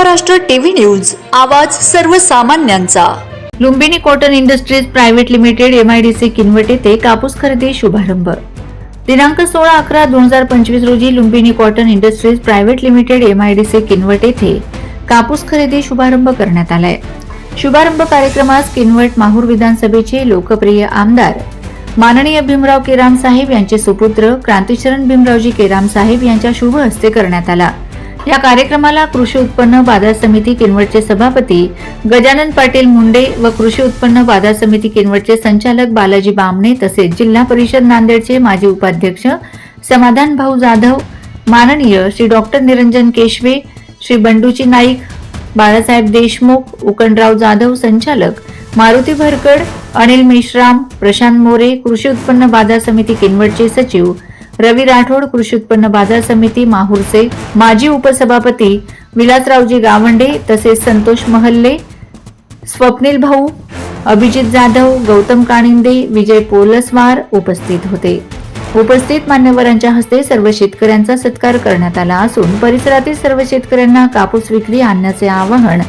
Maharashtra TV news आवाज सर्वसामान्यांचा. Lumbini cotton industries private limited MIDC Kinwat येथे कापूस खरेदी शुभारंभ. दिनांक सोळा अकरा दोन हजार पंचवीस रोजी Lumbini cotton industries private limited MIDC Kinwat येथे कापूस खरेदी शुभारंभ करण्यात आलाय. शुभारंभ कार्यक्रमास किनवट माहूर विधानसभेचे लोकप्रिय आमदार माननीय भीमराव केराम साहेब यांचे सुपुत्र क्रांतीचरण भीमरावजी केराम साहेब यांच्या शुभ हस्ते करण्यात आला. या कार्यक्रमाला कृषी उत्पन्न बाजार समिती किनवटचे सभापती गजानन पाटील मुंडे व कृषी उत्पन्न बाजार समिती किनवटचे संचालक बालाजी बामणे तसेच जिल्हा परिषद नांदेडचे माजी उपाध्यक्ष समाधान भाऊ जाधव माननीय श्री डॉक्टर निरंजन केशवे श्री बंडूची नाईक बाळासाहेब देशमुख उकणराव जाधव संचालक मारुती भरकड अनिल मेश्राम प्रशांत मोरे कृषी उत्पन्न बाजार समिती किनवटचे सचिव रवी राठोड कृषी उत्पन्न बाजार समिती माहूरचे माजी उपसभापती विलासरावजी गावंडे तसेच संतोष महल्ले स्वप्नील भाऊ अभिजित जाधव गौतम काणिंदे विजय पोलसवार उपस्थित होते. उपस्थित मान्यवरांच्या हस्ते सर्व शेतकऱ्यांचा सत्कार करण्यात आला असून परिसरातील सर्व शेतकऱ्यांना कापूस विक्री आणण्याचे आवाहन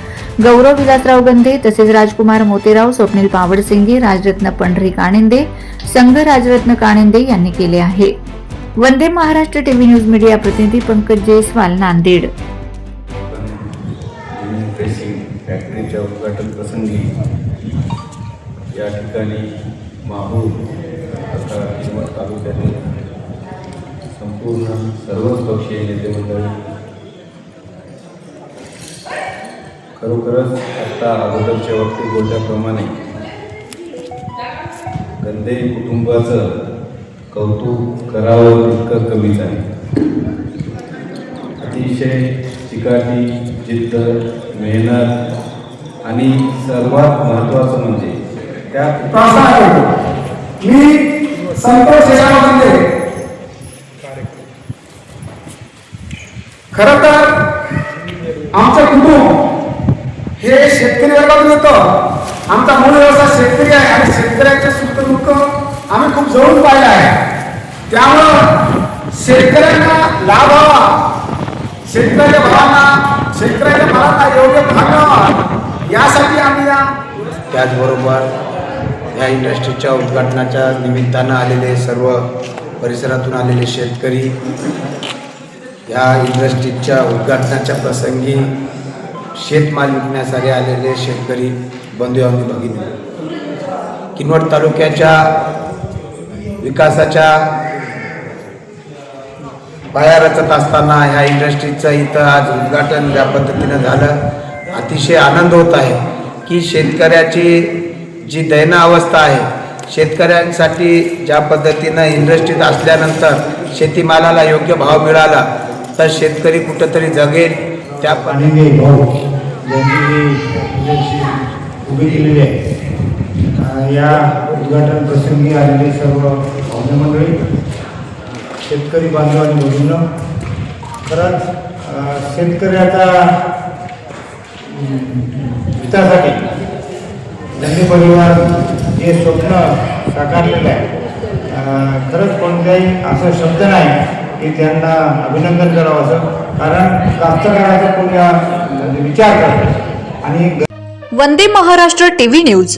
गौरव विलासराव गंधे तसेच राजकुमार मोतेराव स्वप्नील पावडसिंगे राजरत्न पंढरी काणिंदे संघ राजरत्न काणिंदे यांनी केले आहे. Vande Maharashtra TV news media प्रतिनिधी पंकज जयस्वाल नांदेड. फॅक्टरीच्या उद्घाटन प्रसंगी या ठिकाणी माहूर तथा किंमत तालुक्यातील संपूर्ण सर्वच पक्षीय नेते मंडळी खरोखरच आत्ता अगोदरच्या बाबतीत बोलल्याप्रमाणे गंदे कुटुंबाचं कौतुक करावं तितकं कमीच आहे. अतिशय चिकाटी जिद्द मेहनत आणि सर्वात महत्वाचं म्हणजे त्यात मी संतोष शेषाराव खर तर आमचं कुटुंब हे शेतकरी वर्गातून येतं. आमचा मूळ व्यवसाय शेतकरी आहे आणि शेतकऱ्याचे सुख दुःख आम्ही खूप जवळून पाहिलं आहे. त्यामुळं शेतकऱ्यांना लाभ हवा. शेतकऱ्याच्या भावांना शेतकऱ्याच्या मालांना योग्य भाग यासाठी आम्ही या त्याचबरोबर या इंडस्ट्रीच्या उद्घाटनाच्या निमित्तानं आलेले सर्व परिसरातून आलेले शेतकरी या इंडस्ट्रीच्या उद्घाटनाच्या प्रसंगी शेतमाल विकण्यासाठी आलेले शेतकरी बंधू आम्ही भगिनी. किनवट तालुक्याच्या विकासाच्या पाया रचत असताना ह्या इंडस्ट्रीचं इथं आज उद्घाटन ज्या पद्धतीनं झालं अतिशय आनंद होत आहे की शेतकऱ्याची जी दैन अवस्था आहे शेतकऱ्यांसाठी ज्या पद्धतीनं इंडस्ट्रीत असल्यानंतर शेतीमालाला योग्य भाव मिळाला तर शेतकरी कुठंतरी जगेल त्या पाणी उभी केलेली आहे. या उद्घाटन प्रसंगी आलेले सर्व पाहुणे मंडळी शेतकरी बांधव आणि भगिनीनं खरंच शेतकऱ्याचा हितासाठी धन्य परिवार जे स्वप्न साकारलेलं आहे. खरंच कोणत्याही असं शब्द नाही की त्यांना अभिनंदन करावं असं कारण कास्तकाराचा कोणी म्हणजे विचार करतो आणि वंदे महाराष्ट्र टीव्ही न्यूज.